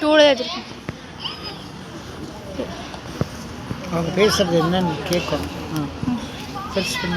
டூலே வச்சுருக்கேன் அவங்க பேசுகிறது என்னன்னு கேட்கும் ஆ. சர்ச் பண்ணி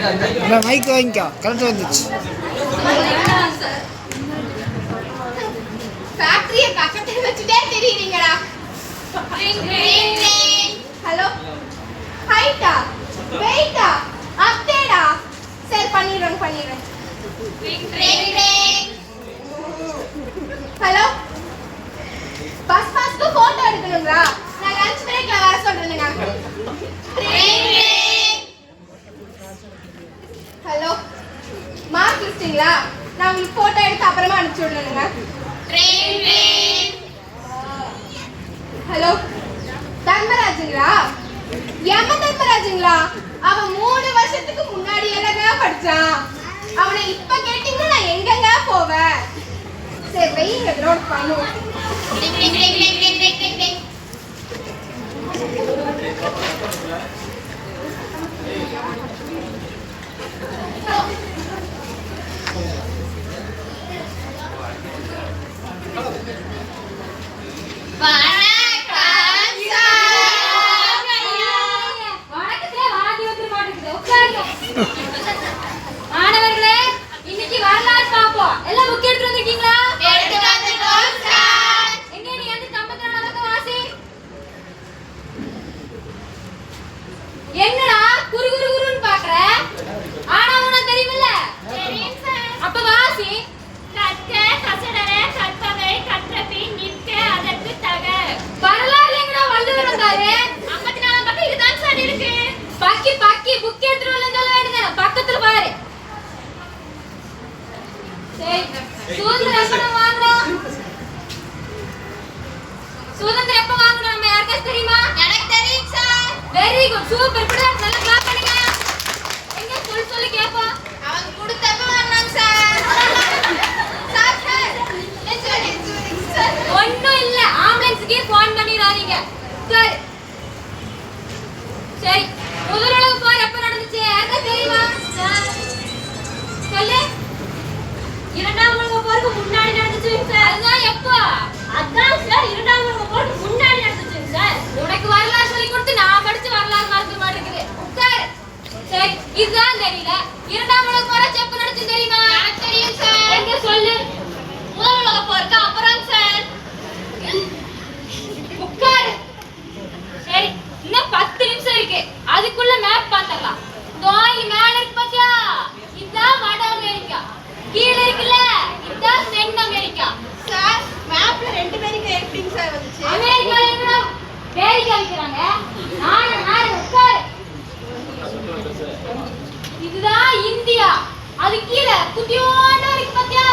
இல்லை மைக் வாங்கிக்கோ. கரெக்டாக வந்துச்சு. ஃபேக்டரியை பக்கத்தில் வச்சுட்டே தெரியுறீங்கடா ஹலோ ஹைட்டா வெயிட்டா அப்டேடா சரி பண்ணிடுறேன் பண்ணிடுறேன். ஹலோ பஸ் பாஸ்க்கு ஃபோட்டோ எடுக்கணுங்களா நான் லஞ்ச் பிரேக்ல வர சொல்றேனுங்க ஹலோ. மார்க் லிஸ்டிங்களா நான் உங்களுக்கு ஃபோட்டோ எடுத்து அப்புறமா அனுப்பிச்சி விடணுங்க ஹலோ. தர்மராஜுங்களா? எம தர்மராஜுங்களா? அவன் மூணு வருஷத்துக்கு முன்னாடி என்னங்க படிச்சான். அவனை இப்ப கேட்டீங்கன்னா நான் எங்கங்க போவேன்? சரி வெயிங்க நோட் பண்ணுவோம் Thank you. Và போறீங்க சரி. சரி. முதல் உலக எப்ப நடந்துச்சு? யாருக்கா தெரியுமா? சொல்லு. இரண்டாம் உலக போருக்கு முன்னாடி நடந்துச்சு சார் அதுதான் எப்போ? அதான் சார் இரண்டாம் உலக போருக்கு முன்னாடி நடந்துச்சு சார் உனக்கு வரலாறு சொல்லி கொடுத்து நான் படிச்சு வரலாறு மறந்து மாட்டேங்குது. சரி. இதுதான் தெரியல. இரண்டாம் உலக போரா செப்பு நடந்துச்சு தெரியுமா? குட்டியோண்டா இருக்கு பாத்தியா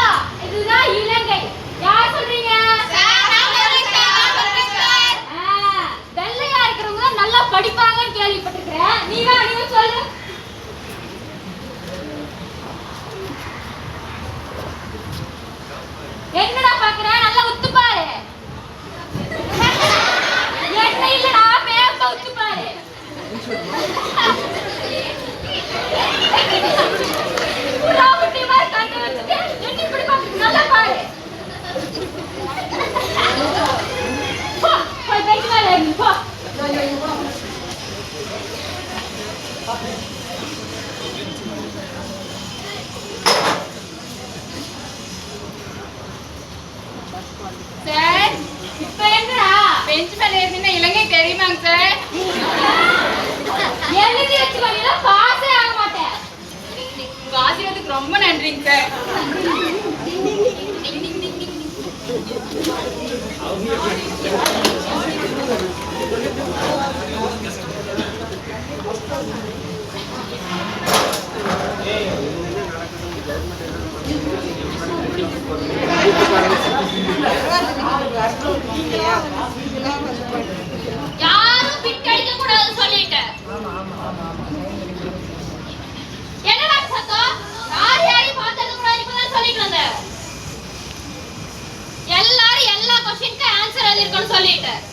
இதுதான் இலங்கை. யார் சொல்றீங்க? வெள்ளையா இருக்கிறவங்க தான் நல்லா படிப்பாங்கன்னு கேள்விப்பட்டிருக்கிறேன். நீ வா நீ வந்து சொல்லு என்னடா பாக்குற நல்லா உத்து பாரு என்ன இல்லடா மேப்ப உத்து பாரு புறா குட்டி மாதிரி கண்ணு வச்சுட்டு என்ன இப்படி பாக்குற நல்லா பாரு போ போய் பெஞ்சு மேல ஏறு, போ சார் இப்ப என்னடா? பெஞ்ச் மேல ஏறினா இலங்கை தெரியுமாங்க சார்? எழுதி வச்சுக்கோங்க பாஸே ஆக மாட்டேன். உங்க ஆசீர்வாதத்துக்கு ரொம்ப நன்றிங்க சார். Thank you. யாரும் கூடாது சொல்லிட்டேன் என்னடா சத்தம்? யார் யாரையும் பார்த்தது கூடாது இப்பதான் சொல்லிட்டு வந்தேன். எல்லாரும் எல்லா கொஸ்டினுக்கு ஆன்சர் எழுதிருக்கணும் சொல்லிட்டேன்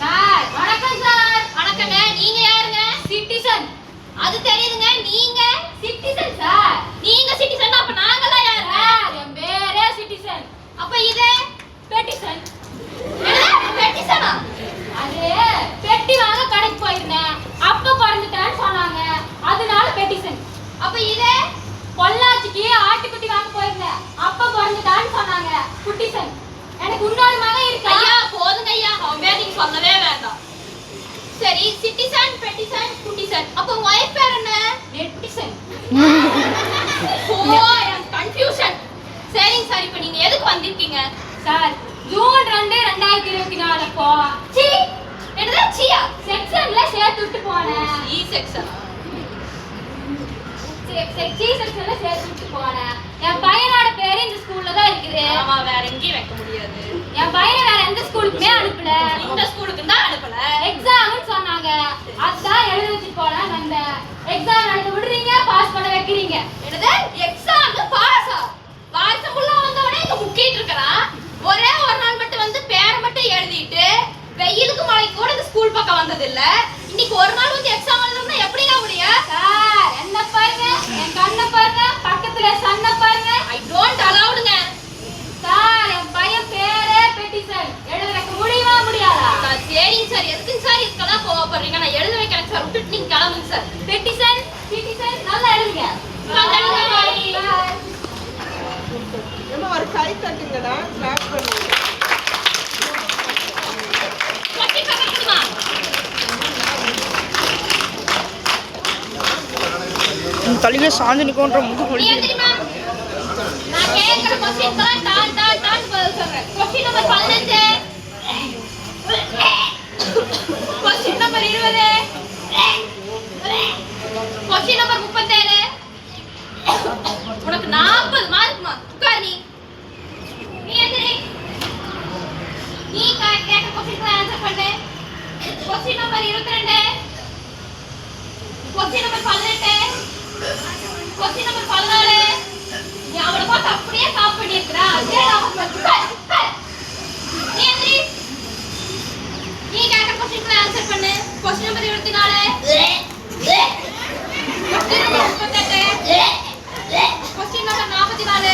சார் வணக்கம் சார். வணக்கங்க. நீங்க யாருங்க? சிட்டிசன் அது தெரியுதுங்க. நீங்க சிட்டிசன் சார். நீங்க சிட்டிசன் அப்ப நாங்கலாம் யாருங்க என் பேரே சிட்டிசன் அப்ப இது பெட்டிசன் பெட்டிசனா அது பெட்டி வாங்க கடைக்கு போயிருந்தேன். அப்ப குறைஞ்சிட்டேன்னு சொன்னாங்க. அதனால பெட்டிசன் அப்ப இது பொள்ளாச்சிக்கு ஆட்டுக்குட்டி வாங்க போயிருந்தேன். அப்ப குறைஞ்சிட்டான்னு சொன்னாங்க. குட்டிசன். எனக்கு இன்னொரு மகன் இருக்கு? ஐயா போதுங்க ஐயா. அவன் பேர் நீங்க சொல்லவே வேண்டாம். சரி சிட்டிசன் பெட்டிசன் குட்டிசன். அப்ப ஒய்ஃப் பேர் என்ன? நெட்டிசன் கன்ஃபியூஷன் சரிங்க சார் இப்போ நீங்க எதுக்கு வந்திருக்கீங்க? சார் ஜூன் ரெண்டு ரெண்டாயிரத்தி இருபத்தி நாலு அப்போ சி என்னது? சியா? செக்ஷன்ல சேர்த்து விட்டு போனேன் இ செக்ஷன் சி செக்ஷன்ல சேர்த்து விட்டு போனேன் என் பையனோட பேரு இந்த ஸ்கூல்ல தான் இருக்குது ஆமா வேற எங்கேயும் வைக்க முடியாது என் பையனை வேற எந்த ஸ்கூலுக்குமே அனுப்பல இந்த ஸ்கூலுக்கு தான் அனுப்பல எக்ஸாம்னு சொன்னாங்க அதான் எழுத வச்சு போலாம் வந்தேன் எக்ஸாம் எழுத விடுறீங்க பாஸ் பண்ண வைக்கிறீங்க என்னது எக்ஸாம் பாஸா வருஷம் உள்ள வந்தவனே இங்க முக்கிட்டு இருக்கறான் ஒரே ஒரு நாள் மட்டும் வந்து பேரை மட்டும் எழுதிட்டு வெயிலுக்கு மழைக்கு கூட இந்த வந்தது இல்ல இன்னைக்கு ஒரு நாள் வந்து எக்ஸாம் எழுதணும்னா எப்படிங்க முடியும்? சார் என்ன பாருங்க? என் கண்ணை பாருங்க. பக்கத்துல சன்ன பாருங்க. ஐ டோன்ட் அலௌடுங்க சார் என் பையன் பேரே பெட்டிசன் எழுத வைக்க முடியுமா முடியாதா? நான் சரிங்க சார். எதுக்குங்க சார் இதுக்கெல்லாம் கோவப்படுறீங்க? நான் எழுத வைக்கிறேன் சார். விட்டுட்டு நீங்க கிளம்புங்க சார். பெட்டிசன் பெட்டிசன் நல்லா எழுதுங்க. நல்லா எழுதுங்க. ஒரு கை தட்டுங்கடா. கிளாப் பண்ணுங்க வழியே சாஞ்சு நிற்கன்ற முது நீ கொஸ்டின் நம்பர் இருபது. கொஸ்டின் நம்பர் நீ கேட்ட கொஸ்டினுக்கு ஆன்சர் பண்ணு. கொஸ்டின் நம்பர் இருபத்தி நாலு. கொஸ்டின் நம்பர் முப்பத்தெட்டு. கொஸ்டின் நம்பர் நாற்பத்தி நாலு.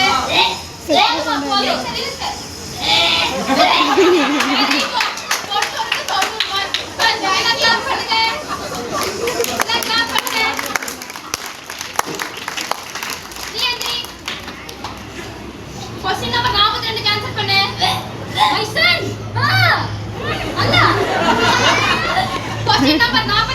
போதும் சரி இருக்கு. tava nova.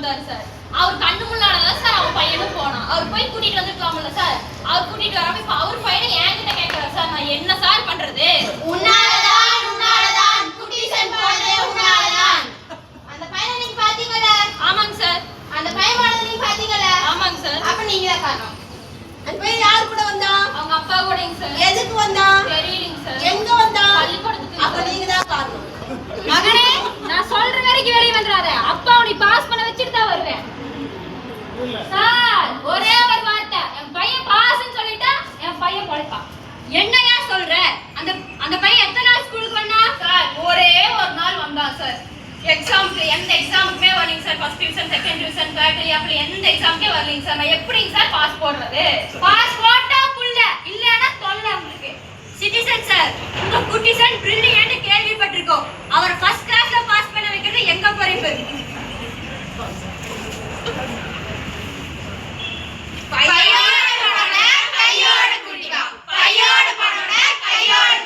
வந்தாரு சார். அவர் கண்ணு முன்னாடிதான் சார் அவன் பையனும் போனான். அவர் போய் கூட்டிட்டு வந்திருக்கலாம்ல சார். அவர் கூட்டிட்டு வராம இப்ப அவர் பையனை என்கிட்ட கேக்குறாரு சார். நான் என்ன சார் பண்றது? உன்னாலதான் உன்னாலதான். சிட்டிசன் போனது உன்னாலதான். அந்த பையனை நீங்க பாத்தீங்கல்ல ஆமாங்க சார். அந்த பையன் போனது நீங்க பாத்தீங்கல்ல ஆமாங்க சார். அப்ப நீங்க தான் காரணம். அந்த பையன் யார் கூட வந்தான்? அவங்க அப்பா கூடங்க சார். எதுக்கு வந்தான்? தெரியலைங்க சார். எங்க வந்தான்? பள்ளிக்கூடத்துக்கு. அப்ப நீங்க தான் காரணம். மகனே நான் சொல்ற வரைக்கும் வெளிய வந்துடாத. அப்பா உன்னை பாஸ் பண்ண சார் ஒரே ஒரு வார்த்தை. என் பையன் பாஸ்ன்னு சொல்லிட்டா என் பையன் பொழைப்பான். என்னையா சொல்ற? அந்த அந்த பையன் எத்தனை நாள் ஸ்கூலுக்கு சார் ஒரே ஒரு நாள் வந்தான் சார். எக்ஸாமுக்கு எந்த எக்ஸாமுக்குமே வரலீங்க sir. First division second division third அப்படி எந்த எக்ஸாமுக்கே வரலீங்க சார். நான் எப்படிங்க சார் பாஸ் போடுறது? பாஸ் போட்டா புள்ள இல்லைன்னா தொல்லை உங்களுக்கு. சிட்டிசன் சார் உங்க குட்டிசன் பிரில்லியன்ட் கேள்விப்பட்டிருக்கோம். அவர் ஃபர்ஸ்ட் கிளாஸ்ல பாஸ் பண்ண வைக்கிறது எங்க பொறுப்பு? கையோடு பணம்னா கையோடு குடிப்பா கையோடு பணம்னா கையோடு